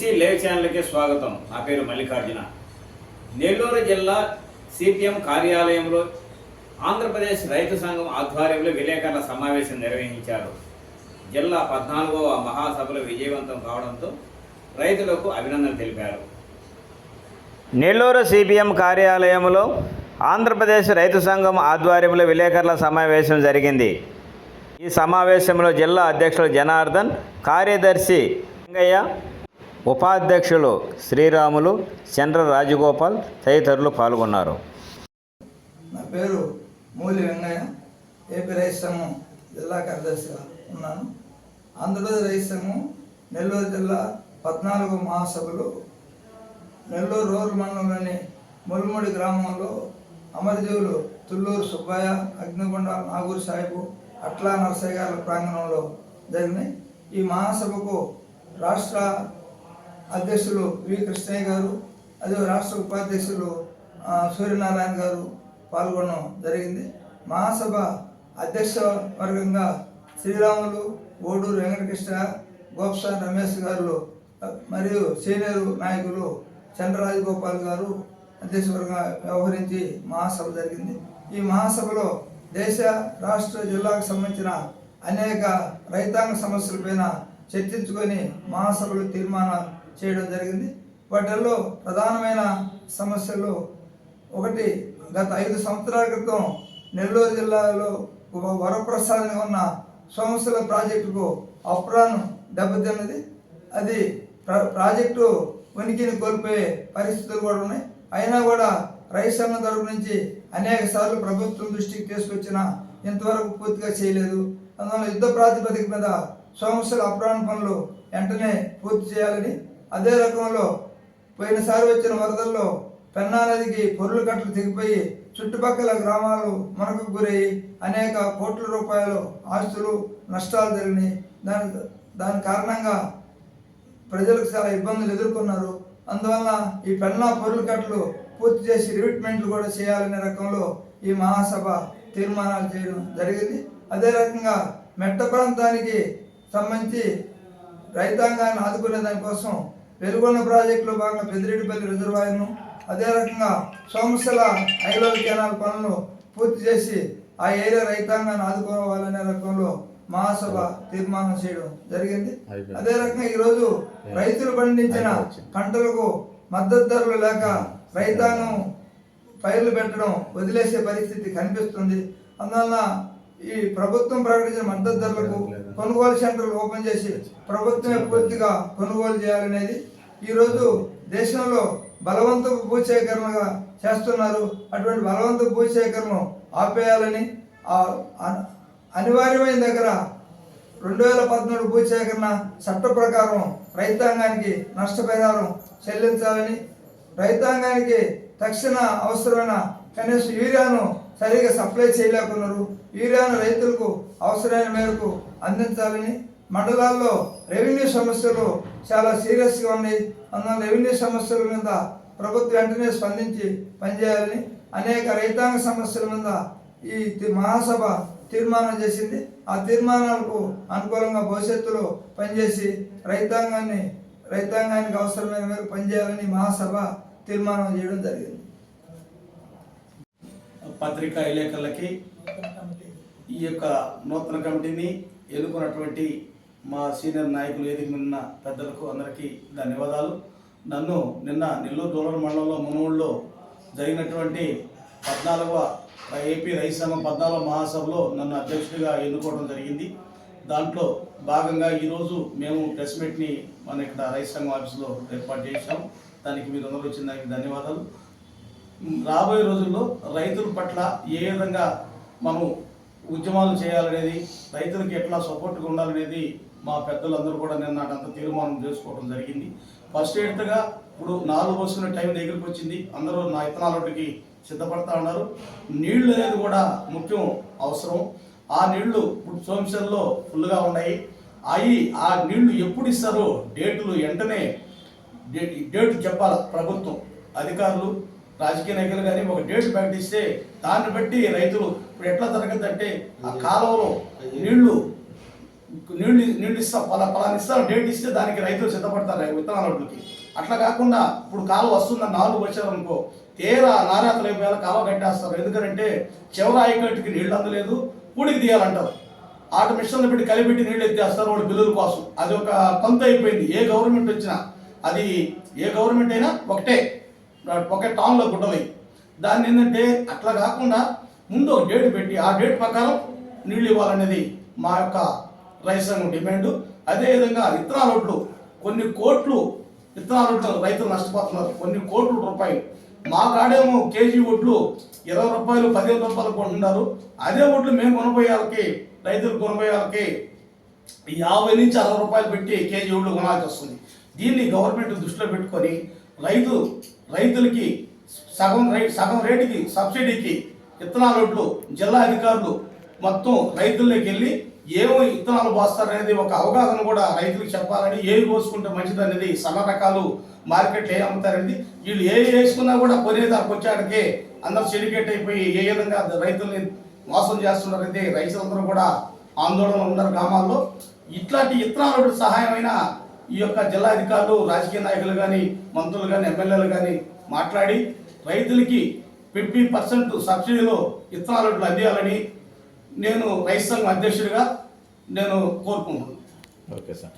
BC live ఛానల్కి స్వాగతం. నా పేరు మల్లికార్జున. నెల్లూరు జిల్లా సిపిఎం కార్యాలయంలో ఆంధ్రప్రదేశ్ రైతు సంఘం ఆధ్వర్యంలో విలేకరుల సమావేశం నిర్వహించారు. జిల్లా పద్నాలుగవ మహాసభలు విజయవంతం కావడంతో రైతులకు అభినందనలు తెలిపారు. నెల్లూరు సిపిఎం కార్యాలయంలో ఆంధ్రప్రదేశ్ రైతు సంఘం ఆధ్వర్యంలో విలేకరుల సమావేశం జరిగింది. ఈ సమావేశంలో జిల్లా అధ్యక్షులు జనార్దన్ కార్యదర్శి రంగయ్య ఉపాధ్యక్షులు శ్రీరాములు చంద్ర రాజగోపాల్ తదితరులు పాల్గొన్నారు. నా పేరు మూలి వెంగయ్య ఏపీ రైతు సంఘం జిల్లా కార్యదర్శిగా ఉన్నాను. ఆంధ్రప్రదేశ్ రైతు సంఘం నెల్లూరు జిల్లా పద్నాలుగు మహాసభలు. నెల్లూరు రూరల్ మండలంలోని ములుముడి గ్రామంలో అమరజీవులు తుల్లూరు సుబ్బయ్య అగ్నికొండ నాగూరు సాహిబు అట్లా నరసయ్య గారి ప్రాంగణంలో జరిగినాయి. ఈ మహాసభకు రాష్ట్ర అధ్యక్షులు వి కృష్ణయ్య గారు అదే రాష్ట్ర ఉపాధ్యక్షులు సూర్యనారాయణ గారు పాల్గొనడం జరిగింది. మహాసభ అధ్యక్ష వర్గంగా శ్రీరాములు ఓడూరు వెంకటకృష్ణ గోప్సా రమేష్ గారు మరియు సీనియర్ నాయకులు చంద్రరాజగోపాల్ గారు అధ్యక్షవర్గంగా వ్యవహరించి మహాసభ జరిగింది. ఈ మహాసభలో దేశ రాష్ట్ర జిల్లాకు సంబంధించిన అనేక రైతాంగ సమస్యలపైన చర్చించుకొని మహాసభలు తీర్మానం చేయడం జరిగింది. వాటిల్లో ప్రధానమైన సమస్యలు ఒకటి గత ఐదు సంవత్సరాల క్రితం నెల్లూరు జిల్లాలో వరప్రసాదంగా ఉన్న సోమశిల ప్రాజెక్టుకు అప్రాన్ దెబ్బతిన్నది. అది ప్రాజెక్టు ఉనికిని కోల్పోయే పరిస్థితులు కూడా ఉన్నాయి. అయినా కూడా రైస్ అన్న తరపు నుంచి అనేక సార్లు ప్రభుత్వం దృష్టికి తీసుకొచ్చినా ఇంతవరకు పూర్తిగా చేయలేదు. అందువల్ల యుద్ధ ప్రాతిపదిక మీద సోమశిల అప్రాణ పనులు వెంటనే పూర్తి చేయాలని అదే రకంలో పోయినసారి వచ్చిన వరదల్లో పెన్నా నదికి పొరులు కట్టలు తెగిపోయి చుట్టుపక్కల గ్రామాలు మనకు గురయ్యి అనేక కోట్ల రూపాయలు ఆస్తులు నష్టాలు జరిగినాయి. దాని దాని కారణంగా ప్రజలకు చాలా ఇబ్బందులు ఎదుర్కొన్నారు. అందువల్ల ఈ పెన్నా పొరులు కట్టలు పూర్తి చేసి రివిట్మెంట్లు కూడా చేయాలనే రకంలో ఈ మహాసభ తీర్మానాలు చేయడం జరిగింది. అదే రకంగా మెట్ట ప్రాంతానికి సంబంధించి రైతాంగాన్ని ఆదుకునే దానికోసం వెలుగొండ ప్రాజెక్టులో భాగంగా పెద్దిరెడ్డిపల్లి రిజర్వాయర్ను అదే రకంగా సోమశిల ఐలవ కెనాల్ పనులను పూర్తి చేసి ఆ ఏరియా రైతాంగాన్ని ఆదుకోవాలనే రకంలో మహాసభ తీర్మానం చేయడం జరిగింది. అదే రకంగా ఈరోజు రైతులు పండించిన పంటలకు మద్దతు ధరలు లేక రైతాంగం పైర్లు పెట్టడం వదిలేసే పరిస్థితి కనిపిస్తుంది. అందువల్ల ఈ ప్రభుత్వం ప్రకటించిన మద్దతు ధరలకు కొనుగోలు సెంటర్లు ఓపెన్ చేసి ప్రభుత్వమే పూర్తిగా కొనుగోలు చేయాలనేది ఈరోజు దేశంలో బలవంతపు భూసేకరణగా చేస్తున్నారు. అటువంటి బలవంతపు భూసేకరణను ఆపేయాలని అనివార్యమైన దగ్గర రెండు వేల పద్మూడు భూసేకరణ చట్ట ప్రకారం రైతాంగానికి నష్టపరిహారం చెల్లించాలని రైతాంగానికి తక్షణ అవసరమైన కనీసం యూరియాను సరిగా సప్లై చేయలేకున్నారు. యూరియాను రైతులకు అవసరమైన మేరకు అందించాలని మండలాల్లో రెవెన్యూ సమస్యలు చాలా సీరియస్గా ఉన్నాయి. అందువల్ల రెవెన్యూ సమస్యల మీద ప్రభుత్వం వెంటనే స్పందించి పనిచేయాలని అనేక రైతాంగ సమస్యల మీద ఈ మహాసభ తీర్మానం చేసింది. ఆ తీర్మానాలకు అనుకూలంగా భవిష్యత్తులో పనిచేసి రైతాంగాన్ని రైతాంగానికి అవసరమైన మేరకు పనిచేయాలని మహాసభ తీర్మానం చేయడం జరిగింది. పత్రికా విలేకరులకి ఈ యొక్క నూతన కమిటీని ఎన్నుకున్నటువంటి మా సీనియర్ నాయకులు ఏదికి నిన్న పెద్దలకు అందరికీ ధన్యవాదాలు. నన్ను నిన్న నెల్లూరు దూరం మండలంలో మునుగోడులో జరిగినటువంటి పద్నాలుగవ ఏపీ రైతు సంఘం పద్నాలుగవ మహాసభలో నన్ను అధ్యక్షుడిగా ఎన్నుకోవడం జరిగింది. దాంట్లో భాగంగా ఈరోజు మేము ప్రెస్ మీట్ని మన ఇక్కడ రైతు సంఘం ఆఫీసులో ఏర్పాటు చేశాం. దానికి మీరు అందరూ వచ్చిన దానికి ధన్యవాదాలు. రాబోయే రోజుల్లో రైతుల పట్ల ఏ విధంగా మనం ఉద్యమాలు చేయాలనేది రైతులకు ఎట్లా సపోర్ట్గా ఉండాలనేది మా పెద్దలందరూ కూడా నిన్న అంత తీర్మానం చేసుకోవడం జరిగింది. ఫస్ట్ ఎయిడ్గా ఇప్పుడు నాలుగు పోసుకునే టైం దగ్గరికి వచ్చింది. అందరూ నా ఇతనాలకి సిద్ధపడతా ఉన్నారు. నీళ్ళు అనేది కూడా ముఖ్యం అవసరం. ఆ నీళ్ళు ఇప్పుడు సోమశల్లో ఫుల్గా ఉన్నాయి. అవి ఆ నీళ్ళు ఎప్పుడు ఇస్తారో డేట్లు వెంటనే డేట్ డేట్ చెప్పాలి ప్రభుత్వం అధికారులు. రాజకీయ నాయకులు కానీ ఒక డేట్ ప్రకటిస్తే దాన్ని బట్టి రైతులు ఇప్పుడు ఎట్లా జరగద్దంటే ఆ కాలువలో నీళ్ళు నీళ్ళు నీళ్ళు ఇస్తాం పలా పలానా ఇస్తాం డేట్ ఇస్తే దానికి రైతులు సిద్ధపడతారు విత్తనాలకి అట్లా కాకుండా ఇప్పుడు కాలువ వస్తుందని నాలుగు వచ్చారు అనుకో తీరా నారాత్రి అయిపోయాల కాలువ కట్టేస్తారు. ఎందుకంటే చివరి ఆయకట్టుకి నీళ్ళు అందలేదు పూడికి తీయాలంటారు. ఆట మిషన్లు పెట్టి కలిపెట్టి నీళ్ళు ఎత్తేస్తారు వాళ్ళ బిల్లుల కోసం. అది ఒక పంత అయిపోయింది. ఏ గవర్నమెంట్ వచ్చినా అది ఏ గవర్నమెంట్ అయినా ఒకటే. ఒకే టౌన్లో గుడ్డలు దాన్ని ఏంటంటే అట్లా కాకుండా ముందు ఒక డేట్ పెట్టి ఆ డేట్ ప్రకారం నీళ్ళు ఇవ్వాలనేది మా యొక్క రైతాంగం డిమాండ్ అదేవిధంగా విత్తనాల ఒడ్లు కొన్ని కోట్లు విత్తనాల ఒడ్లు రైతులు నష్టపోతున్నారు. కొన్ని కోట్ల రూపాయలు. మా కాడేమో కేజీ ఒడ్లు ఇరవై రూపాయలు పదిహేను రూపాయలు కొంటున్నారు అదే ఒడ్లు మేము కొనబోయే వాళ్ళకి రైతులు కొనబోయే వాళ్ళకి యాభై నుంచి అరవై రూపాయలు పెట్టి కేజీ ఒడ్లు కొనాల్సి వస్తుంది. దీన్ని గవర్నమెంట్ దృష్టిలో పెట్టుకొని రైతు రైతులకి సగం రై సగం రేటుకి సబ్సిడీకి విత్తనాల జిల్లా అధికారులు మొత్తం రైతుల్లోకి వెళ్ళి ఏమో విత్తనాలు పోస్తారనేది ఒక అవగాహన కూడా రైతులకు చెప్పాలని ఏవి పోసుకుంటే మంచిది అనేది సన్న రకాలు మార్కెట్లో ఏ అమ్ముతారనేది వీళ్ళు ఏ వేసుకున్నా కూడా కొనేదానికి వచ్చాడికే అందరూ సిడికేట్ అయిపోయి ఏ విధంగా రైతుల్ని మోసం చేస్తున్నారనేది రైతులందరూ కూడా ఆందోళన ఉన్నారు గ్రామాల్లో. ఇట్లాంటి విత్తనాల సహాయమైన ఈ యొక్క జిల్లా అధికారులు రాజకీయ నాయకులు కానీ మంత్రులు కానీ ఎమ్మెల్యేలు కానీ మాట్లాడి రైతులకి ఫిఫ్టీ పర్సెంట్ సబ్సిడీలో ఇత్తనాలు అందియాలని నేను రైతు సంఘం అధ్యక్షుడిగా నేను కోరుకుంటున్నాను. Okay sir.